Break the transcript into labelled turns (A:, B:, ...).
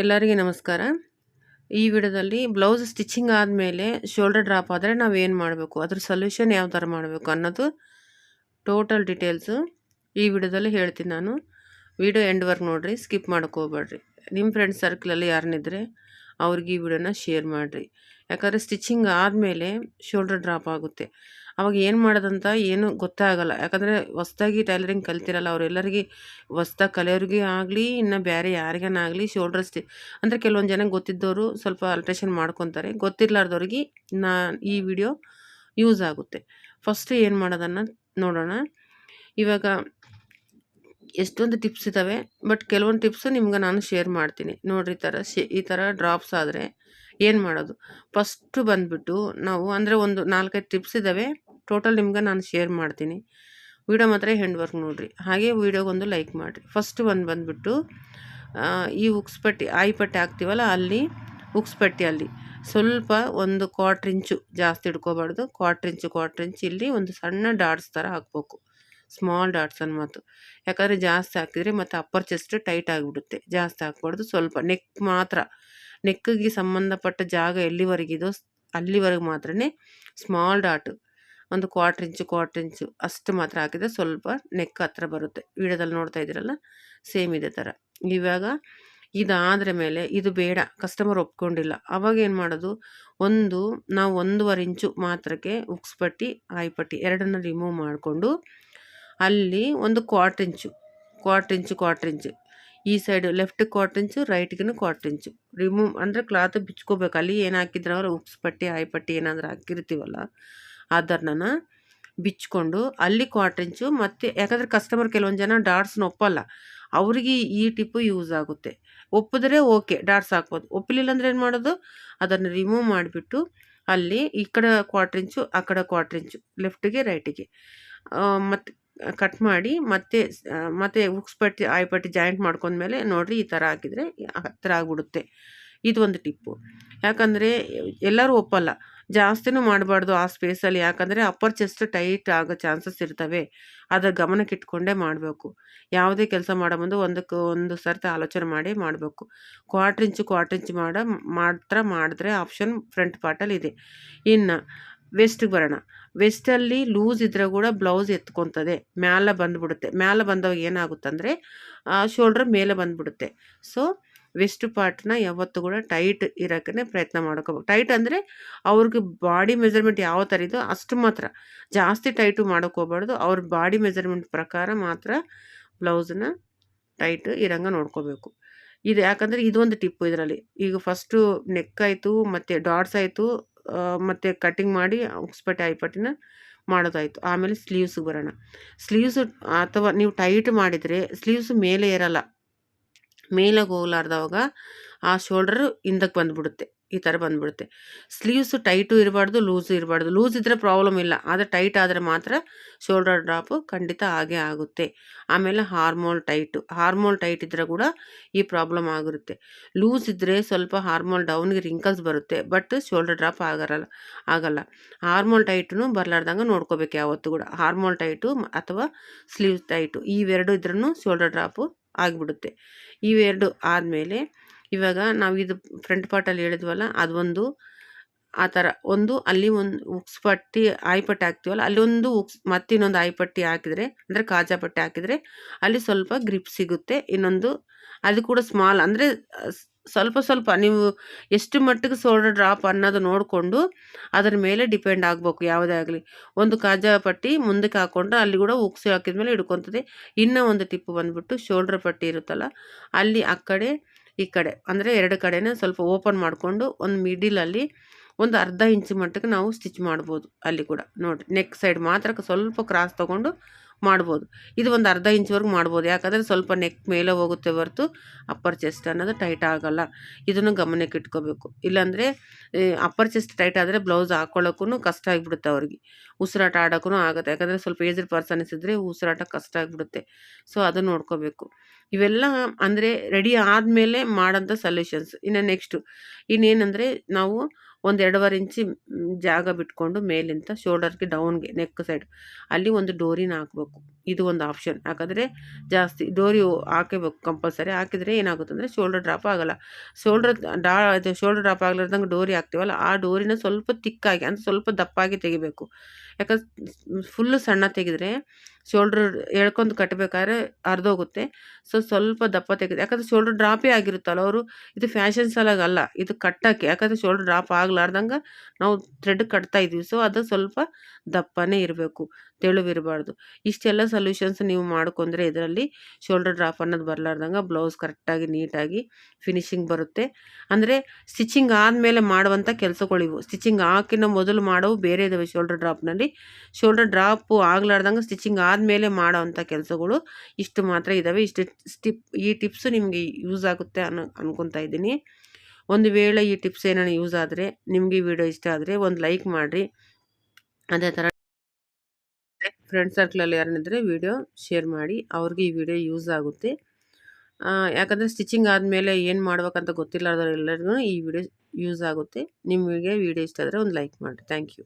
A: ಎಲ್ಲರಿಗೆ ನಮಸ್ಕಾರ. ಈ ವಿಡಿಯೋದಲ್ಲಿ ಬ್ಲೌಸ್ ಸ್ಟಿಚಿಂಗ್ ಆದಮೇಲೆ ಶೋಲ್ಡರ್ ಡ್ರಾಪ್ ಆದರೆ ನಾವು ಏನು ಮಾಡಬೇಕು? ಅದ್ರ ಸೊಲ್ಯೂಷನ್ ಯಾವ ಥರ ಮಾಡಬೇಕು ಅನ್ನೋದು ಟೋಟಲ್ ಡೀಟೇಲ್ಸು ಈ ವಿಡಿಯೋದಲ್ಲಿ ಹೇಳ್ತೀನಿ ನಾನು. ವಿಡಿಯೋ ಎಂಡ್ ವರ್ಕ್ ನೋಡಿರಿ, ಸ್ಕಿಪ್ ಮಾಡ್ಕೋಬೇಡ್ರಿ ನಿಮ್ಮ ಫ್ರೆಂಡ್ಸ್ ಸರ್ಕಲಲ್ಲಿ ಯಾರನ್ನಿದ್ರೆ ಅವ್ರಿಗೆ ಈ ವಿಡಿಯೋನ ಶೇರ್ ಮಾಡಿರಿ. ಯಾಕಂದರೆ ಸ್ಟಿಚಿಂಗ್ ಆದಮೇಲೆ ಶೋಲ್ಡರ್ ಡ್ರಾಪ್ ಆಗುತ್ತೆ. ಅವಾಗ ಏನು ಮಾಡೋದಂತ ಏನು ಗೊತ್ತಾಗಲ್ಲ. ಯಾಕಂದರೆ ಹೊಸ್ದಾಗಿ ಟೈಲರಿಂಗ್ ಕಲ್ತಿರಲ್ಲ ಅವರೆಲ್ಲರಿಗೆ ಹೊಸ್ದಾಗಿ ಕಲಿಯೋರಿಗೆ ಆಗಲಿ, ಇನ್ನು ಬೇರೆ ಯಾರಿಗೇನಾಗಲಿ ಶೋಲ್ಡರ್ ಸ್ಟಿ ಅಂದರೆ ಕೆಲವೊಂದು ಜನಕ್ಕೆ ಗೊತ್ತಿದ್ದವರು ಸ್ವಲ್ಪ ಅಲ್ಟ್ರೇಷನ್ ಮಾಡ್ಕೊತಾರೆ. ಗೊತ್ತಿರ್ಲಾರ್ದವ್ರಿಗೆ ನಾ ಈ ವಿಡಿಯೋ ಯೂಸ್ ಆಗುತ್ತೆ. ಫಸ್ಟ್ ಏನು ಮಾಡೋದನ್ನು ನೋಡೋಣ. ಇವಾಗ ಎಷ್ಟೊಂದು ಟಿಪ್ಸ್ ಇದ್ದಾವೆ ಬಟ್ ಕೆಲವೊಂದು ಟಿಪ್ಸು ನಿಮ್ಗೆ ನಾನು ಶೇರ್ ಮಾಡ್ತೀನಿ. ನೋಡಿರಿ ಈ ಥರ ಶೇ, ಈ ಥರ ಡ್ರಾಪ್ಸ್ ಆದರೆ ಏನು ಮಾಡೋದು? ಫಸ್ಟು ಬಂದುಬಿಟ್ಟು ನಾವು ಅಂದರೆ ಒಂದು ನಾಲ್ಕೈದು ಟಿಪ್ಸ್ ಇದ್ದಾವೆ ಟೋಟಲ್ ನಿಮ್ಗೆ ನಾನು ಶೇರ್ ಮಾಡ್ತೀನಿ. ವೀಡಿಯೋ ಮಾತ್ರ ಹೆಂಡ್ ವರ್ಕ್ ನೋಡಿರಿ. ಹಾಗೆ ವೀಡಿಯೋಗೊಂದು ಲೈಕ್ ಮಾಡಿರಿ. ಫಸ್ಟ್ ಒಂದು ಬಂದುಬಿಟ್ಟು ಈ ಉಕ್ಸ್ ಪಟ್ಟಿ, ಆಯಿ ಪಟ್ಟಿ ಹಾಕ್ತೀವಲ್ಲ ಅಲ್ಲಿ, ಉಕ್ಸ್ ಪಟ್ಟಿಯಲ್ಲಿ ಸ್ವಲ್ಪ ಒಂದು ಕ್ವಾಟ್ರ್ ಇಂಚು ಜಾಸ್ತಿ ಇಟ್ಕೋಬಾರ್ದು. ಕ್ವಾಟ್ರ್ ಇಂಚು ಕ್ವಾಟ್ರ್ ಇಂಚು ಇಲ್ಲಿ ಒಂದು ಸಣ್ಣ ಡಾಟ್ಸ್ ಥರ ಹಾಕ್ಬೇಕು. ಸ್ಮಾಲ್ ಡಾಟ್ಸ್ ಅನ್ನ ಮಾತು ಯಾಕಂದರೆ ಜಾಸ್ತಿ ಹಾಕಿದರೆ ಮತ್ತು ಅಪ್ಪರ್ ಚೆಸ್ಟ್ ಟೈಟ್ ಆಗಿಬಿಡುತ್ತೆ. ಜಾಸ್ತಿ ಹಾಕ್ಬಾರ್ದು. ಸ್ವಲ್ಪ ನೆಕ್ ಮಾತ್ರ. ನೆಕ್ಕಿಗೆ ಸಂಬಂಧಪಟ್ಟ ಜಾಗ ಎಲ್ಲಿವರೆಗಿದೋ ಅಲ್ಲಿವರೆಗೆ ಮಾತ್ರ ಸ್ಮಾಲ್ ಡಾಟ್ ಒಂದು ಕ್ವಾರ್ಟರ್ ಇಂಚು ಕ್ವಾರ್ಟರ್ ಇಂಚು ಅಷ್ಟು ಮಾತ್ರ ಹಾಕಿದರೆ ಸ್ವಲ್ಪ ನೆಕ್ ಹತ್ರ ಬರುತ್ತೆ. ವಿಡಿಯೋದಲ್ಲಿ ನೋಡ್ತಾ ಇದ್ದೀರಲ್ಲ, ಸೇಮ್ ಇದೆ ಥರ. ಇವಾಗ ಇದಾದ್ರ ಮೇಲೆ ಇದು ಬೇಡ, ಕಸ್ಟಮರ್ ಒಪ್ಕೊಂಡಿಲ್ಲ. ಅವಾಗ ಏನು ಮಾಡೋದು? ಒಂದು, ನಾವು ಒಂದೂವರೆ ಇಂಚು ಮಾತ್ರಕ್ಕೆ ಉಕ್ಸ್ಪಟ್ಟಿ ಪಟ್ಟಿ ಎರಡನ್ನು ರಿಮೂವ್ ಮಾಡಿಕೊಂಡು ಅಲ್ಲಿ ಒಂದು quarter inch quarter inch quarter inch. ಈ ಸೈಡು ಲೆಫ್ಟ್ ಕ್ವಾರ್ಟ್ರ್ ಇಂಚು ರೈಟ್ಗೂ ಕ್ವಾರ್ಟ್ರ್ ಇಂಚು. ರಿಮೂವ್ ಅಂದರೆ ಕ್ಲಾತ್ ಬಿಚ್ಕೋಬೇಕು. ಅಲ್ಲಿ ಏನು ಹಾಕಿದ್ರೆ ಅವ್ರು ಉಕ್ಸ್ ಪಟ್ಟಿ, ಆಯಿ ಪಟ್ಟಿ ಏನಾದರೂ ಹಾಕಿರ್ತೀವಲ್ಲ ಅದನ್ನ ಬಿಚ್ಕೊಂಡು ಅಲ್ಲಿ ಕ್ವಾರ್ಟರ್ ಇಂಚು ಮತ್ತು ಯಾಕಂದರೆ ಕಸ್ಟಮರ್ ಕೆಲವೊಂದು ಜನ ಡಾಟ್ಸ್ನ ಒಪ್ಪಲ್ಲ. ಅವರಿಗೆ ಈ ಟಿಪ್ಪು ಯೂಸ್ ಆಗುತ್ತೆ. ಒಪ್ಪಿದ್ರೆ ಓಕೆ ಡಾಟ್ಸ್ ಹಾಕ್ಬೋದು. ಒಪ್ಪಲಿಲ್ಲ ಅಂದರೆ ಏನು ಮಾಡೋದು? ಅದನ್ನು ರಿಮೂವ್ ಮಾಡಿಬಿಟ್ಟು ಅಲ್ಲಿ ಈ ಕಡೆ ಕ್ವಾರ್ಟರ್ ಇಂಚು ಆ ಕಡೆ ಕ್ವಾರ್ಟರ್ ಇಂಚು ಲೆಫ್ಟಿಗೆ ರೈಟಿಗೆ ಮತ್ತು ಕಟ್ ಮಾಡಿ ಮತ್ತೆ ಮತ್ತೆ ಉಕ್ಸ್ ಪಟ್ಟಿ, ಆಯ್ ಪಟ್ಟಿ ಜಾಯಿಂಟ್ ಮಾಡ್ಕೊಂಡ್ಮೇಲೆ ನೋಡಿರಿ ಈ ಥರ ಹಾಕಿದರೆ ಹತ್ತಿರ ಆಗಿಬಿಡುತ್ತೆ. ಇದು ಒಂದು ಟಿಪ್ಪು. ಯಾಕಂದರೆ ಎಲ್ಲರೂ ಒಪ್ಪಲ್ಲ. ಜಾಸ್ತಿನೂ ಮಾಡಬಾರ್ದು ಆ ಸ್ಪೇಸಲ್ಲಿ. ಯಾಕಂದರೆ ಅಪ್ಪರ್ ಚೆಸ್ಟ್ ಟೈಟ್ ಆಗೋ ಚಾನ್ಸಸ್ ಇರ್ತವೆ. ಅದರ ಗಮನಕ್ಕೆ ಇಟ್ಕೊಂಡೇ ಮಾಡಬೇಕು. ಯಾವುದೇ ಕೆಲಸ ಮಾಡೋ ಮುಂದೆ ಒಂದಕ್ಕೆ ಒಂದು ಸರ್ತಿ ಆಲೋಚನೆ ಮಾಡಿ ಮಾಡಬೇಕು. ಕ್ವಾರ್ಟ್ರ್ ಇಂಚು ಕ್ವಾರ್ಟ್ರ್ ಇಂಚು ಮಾಡ, ಮಾತ್ರ ಮಾಡಿದ್ರೆ ಆಪ್ಷನ್ ಫ್ರಂಟ್ ಪಾರ್ಟಲ್ಲಿ ಇದೆ. ಇನ್ನು ವೆಸ್ಟ್ಗೆ ಬರೋಣ. ವೆಸ್ಟಲ್ಲಿ ಲೂಸ್ ಇದ್ರೆ ಕೂಡ ಬ್ಲೌಸ್ ಎತ್ಕೊತದೆ. ಮ್ಯಾಲೆ ಬಂದುಬಿಡುತ್ತೆ. ಮ್ಯಾಲೆ ಬಂದವಾಗ ಏನಾಗುತ್ತಂದರೆ ಶೋಲ್ಡ್ರ್ ಮೇಲೆ ಬಂದುಬಿಡುತ್ತೆ. ಸೊ ವೆಸ್ಟ್ ಪಾರ್ಟ್ನ ಯಾವತ್ತೂ ಕೂಡ ಟೈಟ್ ಇರೋಕ್ಕೇ ಪ್ರಯತ್ನ ಮಾಡ್ಕೋಬೇಕು ಟೈಟ್ ಅಂದರೆ ಅವ್ರಿಗೆ ಬಾಡಿ ಮೆಜರ್ಮೆಂಟ್ ಯಾವ ಥರ ಇದೋ ಅಷ್ಟು ಮಾತ್ರ. ಜಾಸ್ತಿ ಟೈಟು ಮಾಡೋಕ್ಕೋಗ್ಬಾರ್ದು ಅವ್ರ ಬಾಡಿ ಮೆಜರ್ಮೆಂಟ್ ಪ್ರಕಾರ ಮಾತ್ರ ಬ್ಲೌಸನ್ನ ಟೈಟ್ ಇರಂಗೆ ನೋಡ್ಕೋಬೇಕು. ಇದು ಯಾಕಂದರೆ ಇದೊಂದು ಟಿಪ್ಪು ಇದರಲ್ಲಿ. ಈಗ ಫಸ್ಟು ನೆಕ್ ಆಯಿತು, ಮತ್ತು ಡಾಟ್ಸ್ ಆಯಿತು ಮತ್ತು ಕಟ್ಟಿಂಗ್ ಮಾಡಿ ಉಕ್ಸ್ಪಟ್ಟೆ ಐಪಟ್ಟಿನ ಮಾಡೋದಾಯಿತು. ಆಮೇಲೆ ಸ್ಲೀವ್ಸ್ಗೆ ಬರೋಣ. ಸ್ಲೀವ್ಸು ಅಥವಾ ನೀವು ಟೈಟ್ ಮಾಡಿದರೆ ಸ್ಲೀವ್ಸ್ ಮೇಲೆ ಇರಲ್ಲ ಮೇಲೆ ಹೋಗ್ಲಾರ್ದವಾಗ ಆ ಶೋಲ್ಡರ್ ಹಿಂದಕ್ಕೆ ಬಂದುಬಿಡುತ್ತೆ, ಈ ಥರ ಬಂದುಬಿಡುತ್ತೆ. ಸ್ಲೀವ್ಸು ಟೈಟು ಇರಬಾರ್ದು, ಲೂಸು ಇರಬಾರ್ದು. ಲೂಸ್ ಇದ್ದರೆ ಪ್ರಾಬ್ಲಮ್ ಇಲ್ಲ, ಆದರೆ ಟೈಟ್ ಆದರೆ ಮಾತ್ರ ಶೋಲ್ಡರ್ ಡ್ರಾಪು ಖಂಡಿತ ಆಗೇ ಆಗುತ್ತೆ. ಆಮೇಲೆ ಹಾರ್ಮೋಲ್ ಟೈಟು, ಹಾರ್ಮೋಲ್ ಟೈಟ್ ಇದ್ದರೆ ಕೂಡ ಈ ಪ್ರಾಬ್ಲಮ್ ಆಗಿರುತ್ತೆ. ಲೂಸ್ ಇದ್ದರೆ ಸ್ವಲ್ಪ ಹಾರ್ಮೋಲ್ ಡೌನ್ಗೆ ರಿಂಕಲ್ಸ್ ಬರುತ್ತೆ, ಬಟ್ ಶೋಲ್ಡರ್ ಡ್ರಾಪ್ ಆಗಲ್ಲ ಆಗಲ್ಲ. ಹಾರ್ಮೋಲ್ ಟೈಟು ಬರಲಾರ್ದಂಗೆ ನೋಡ್ಕೋಬೇಕು ಯಾವತ್ತೂ ಕೂಡ. ಹಾರ್ಮೋಲ್ ಟೈಟು ಅಥವಾ ಸ್ಲೀವ್ಸ್ ಟೈಟು ಇವೆರಡು ಇದ್ರೂ ಶೋಲ್ಡರ್ ಡ್ರಾಪು ಆಗಿಬಿಡುತ್ತೆ. ಇವೆರಡು ಆದಮೇಲೆ ಇವಾಗ ನಾವು ಇದು ಫ್ರಂಟ್ ಪಾರ್ಟಲ್ಲಿ ಹೇಳಿದ್ವಲ್ಲ, ಅದೊಂದು ಆ ಥರ ಒಂದು ಅಲ್ಲಿ ಒಂದು ಉಕ್ಸ್ ಪಟ್ಟಿ ಆಯ್ಪಟ್ಟಿ ಹಾಕ್ತೀವಲ್ಲ, ಅಲ್ಲಿ ಒಂದು ಉಕ್ಸ್ ಮತ್ತೆ ಇನ್ನೊಂದು ಆಯ್ಪಟ್ಟಿ ಹಾಕಿದರೆ, ಅಂದರೆ ಕಾಜಾ ಪಟ್ಟಿ ಹಾಕಿದರೆ ಅಲ್ಲಿ ಸ್ವಲ್ಪ ಗ್ರಿಪ್ ಸಿಗುತ್ತೆ, ಇನ್ನೊಂದು, ಅದು ಕೂಡ ಸ್ಮಾಲ್ ಅಂದರೆ ಸ್ವಲ್ಪ ಸ್ವಲ್ಪ ನೀವು ಎಷ್ಟು ಮಟ್ಟಿಗೆ ಸೋಲ್ಡರ್ ಡ್ರಾಪ್ ಅನ್ನೋದು ನೋಡಿಕೊಂಡು ಅದರ ಮೇಲೆ ಡಿಪೆಂಡ್ ಆಗಬೇಕು ಯಾವುದೇ ಆಗಲಿ. ಒಂದು ಕಾಜಾ ಪಟ್ಟಿ ಮುಂದಕ್ಕೆ ಹಾಕ್ಕೊಂಡ್ರೆ ಅಲ್ಲಿ ಕೂಡ ಉಕ್ಸಿ ಹಾಕಿದ ಮೇಲೆ ಹಿಡ್ಕೊತದೆ ಇನ್ನೂ ಒಂದು ಟಿಪ್ಪು ಬಂದುಬಿಟ್ಟು ಶೋಲ್ಡ್ರ್ ಪಟ್ಟಿ ಇರುತ್ತಲ್ಲ, ಅಲ್ಲಿ ಆ ಕಡೆ, ಈ ಕಡೆ, ಅಂದರೆ ಎರಡು ಕಡೆನೇ ಸ್ವಲ್ಪ ಓಪನ್ ಮಾಡಿಕೊಂಡು ಒಂದು ಮಿಡಿಲಲ್ಲಿ ಒಂದು ಅರ್ಧ ಇಂಚು ಮಟ್ಟಕ್ಕೆ ನಾವು ಸ್ಟಿಚ್ ಮಾಡ್ಬೋದು ಅಲ್ಲಿ ಕೂಡ. ನೋಡಿ ನೆಕ್ ಸೈಡ್ ಮಾತ್ರ ಸ್ವಲ್ಪ ಕ್ರಾಸ್ ತೊಗೊಂಡು ಮಾಡ್ಬೋದು. ಇದು ಒಂದು ಅರ್ಧ ಇಂಚ್ವರೆಗೂ ಮಾಡ್ಬೋದು. ಯಾಕಂದರೆ ಸ್ವಲ್ಪ ನೆಕ್ ಮೇಲೆ ಹೋಗುತ್ತೆ ಹೊರತು ಅಪ್ಪರ್ ಚೆಸ್ಟ್ ಅನ್ನೋದು ಟೈಟ್ ಆಗೋಲ್ಲ. ಇದನ್ನು ಗಮನಕ್ಕೆ ಇಟ್ಕೋಬೇಕು. ಇಲ್ಲಾಂದರೆ ಅಪ್ಪರ್ ಚೆಸ್ಟ್ ಟೈಟ್ ಆದರೆ ಬ್ಲೌಸ್ ಹಾಕ್ಕೊಳ್ಳೋಕ್ಕೂ ಕಷ್ಟ ಆಗಿಬಿಡುತ್ತೆ ಅವ್ರಿಗೆ. ಉಸಿರಾಟ ಆಡೋಕ್ಕೂ ಆಗುತ್ತೆ. ಯಾಕಂದರೆ ಸ್ವಲ್ಪ ಏಜ್ಡ್ ಪರ್ಸನ್ಸ್ ಇದ್ದರೆ ಉಸಿರಾಟ ಕಷ್ಟ ಆಗಿಬಿಡುತ್ತೆ. ಸೊ ಅದನ್ನು ನೋಡ್ಕೋಬೇಕು. ಇವೆಲ್ಲ ಅಂದರೆ ರೆಡಿ ಆದಮೇಲೆ ಮಾಡೋಂಥ ಸೊಲ್ಯೂಷನ್ಸ್ ಇನ್ನು ನೆಕ್ಸ್ಟು ಇನ್ನೇನಂದರೆ ನಾವು ಒಂದು ಎರಡೂವರೆ ಇಂಚಿ ಜಾಗ ಬಿಟ್ಕೊಂಡು ಮೇಲಿಂದ ಶೋಲ್ಡರ್ಗೆ ಡೌನ್ಗೆ ನೆಕ್ ಸೈಡ್ ಅಲ್ಲಿ ಒಂದು ಡೋರಿನ ಹಾಕ್ಬೇಕು. ಇದು ಒಂದು ಆಪ್ಷನ್. ಯಾಕಂದರೆ ಜಾಸ್ತಿ ಡೋರಿ ಹಾಕಬೇಕು ಕಂಪಲ್ಸರಿ. ಹಾಕಿದರೆ ಏನಾಗುತ್ತೆ ಅಂದರೆ ಶೋಲ್ಡರ್ ಡ್ರಾಪ್ ಆಗೋಲ್ಲ. ಶೋಲ್ಡರ್ ಡಾ, ಇದು ಶೋಲ್ಡರ್ ಡ್ರಾಪ್ ಆಗ್ಲಾರ್ದಂಗೆ ಡೋರಿ ಹಾಕ್ತೀವಲ್ಲ, ಆ ಡೋರಿನ ಸ್ವಲ್ಪ ತಿಕ್ಕಾಗಿ, ಅಂದರೆ ಸ್ವಲ್ಪ ದಪ್ಪಾಗಿ ತೆಗಿಬೇಕು. ಯಾಕಂದ್ರೆ ಫುಲ್ಲು ಸಣ್ಣ ತೆಗೆದ್ರೆ ಶೋಲ್ಡ್ರ್ ಎಳ್ಕೊಂಡು ಕಟ್ಟಬೇಕಾದ್ರೆ ಅರ್ಧೋಗುತ್ತೆ ಸೊ ಸ್ವಲ್ಪ ದಪ್ಪ ತೆಗೆದು, ಯಾಕಂದರೆ ಶೋಲ್ಡ್ರ್ ಡ್ರಾಪೇ ಆಗಿರುತ್ತಲ್ಲ ಅವರು, ಇದು ಫ್ಯಾಷನ್ ಸಲಾಗಲ್ಲ ಇದು ಕಟ್ಟೋಕ್ಕೆ. ಯಾಕಂದರೆ ಶೋಲ್ಡ್ರ್ ಡ್ರಾಪ್ ಆಗಲಾರ್ದಂಗೆ ನಾವು ಥ್ರೆಡ್ ಕಟ್ತಾ ಇದ್ವಿ. ಸೊ ಅದು ಸ್ವಲ್ಪ ದಪ್ಪನೇ ಇರಬೇಕು, ತೆಳುವಿರಬಾರ್ದು. ಇಷ್ಟೆಲ್ಲ ಸೊಲ್ಯೂಷನ್ಸ್ ನೀವು ಮಾಡ್ಕೊಂಡ್ರೆ ಇದರಲ್ಲಿ ಶೋಲ್ಡರ್ ಡ್ರಾಪ್ ಅನ್ನೋದು ಬರಲಾರ್ದಂಗೆ ಬ್ಲೌಸ್ ಕರೆಕ್ಟಾಗಿ ನೀಟಾಗಿ ಫಿನಿಶಿಂಗ್ ಬರುತ್ತೆ. ಅಂದರೆ ಸ್ಟಿಚಿಂಗ್ ಆದಮೇಲೆ ಮಾಡುವಂಥ ಕೆಲಸಗಳಿವು ಸ್ಟಿಚಿಂಗ್ ಹಾಕಿನ ಮೊದಲು ಮಾಡೋವು ಬೇರೆ ಇದಾವೆ ಶೋಲ್ಡರ್ ಡ್ರಾಪ್ನಲ್ಲಿ ಶೋಲ್ಡರ್ ಡ್ರಾಪು ಆಗ್ಲಾರ್ದಂಗೆ ಸ್ಟಿಚಿಂಗ್ ಆದಮೇಲೆ ಮಾಡೋವಂಥ ಕೆಲಸಗಳು ಇಷ್ಟು ಮಾತ್ರ ಇದ್ದಾವೆ ಇಷ್ಟು ಸ್ಟಿಪ್ ಈ ಟಿಪ್ಸು ನಿಮಗೆ ಯೂಸ್ ಆಗುತ್ತೆ ಅನ್ನೋ ಅನ್ಕೊತಾ ಇದ್ದೀನಿ. ಒಂದು ವೇಳೆ ಈ ಟಿಪ್ಸ್ ಏನಾರು ಯೂಸ್ ಆದರೆ, ನಿಮಗೆ ವಿಡಿಯೋ ಇಷ್ಟ ಆದರೆ ಒಂದು ಲೈಕ್ ಮಾಡಿರಿ. ಅದೇ ಥರ ಫ್ರೆಂಡ್ ಸರ್ಕಲಲ್ಲಿ ಯಾರನ್ನಿದ್ರೆ ವಿಡಿಯೋ ಶೇರ್ ಮಾಡಿ, ಅವ್ರಿಗೆ ಈ ವಿಡಿಯೋ ಯೂಸ್ ಆಗುತ್ತೆ. ಯಾಕಂದರೆ ಸ್ಟಿಚಿಂಗ್ ಆದಮೇಲೆ ಏನು ಮಾಡ್ಬೇಕಂತ ಗೊತ್ತಿಲ್ಲದವ್ರೆಲ್ಲರಿಗೂ ಈ ವಿಡಿಯೋ ಯೂಸ್ ಆಗುತ್ತೆ. ನಿಮಗೆ ವಿಡಿಯೋ ಇಷ್ಟ ಆದರೆ ಒಂದು ಲೈಕ್ ಮಾಡಿ ಥ್ಯಾಂಕ್ ಯು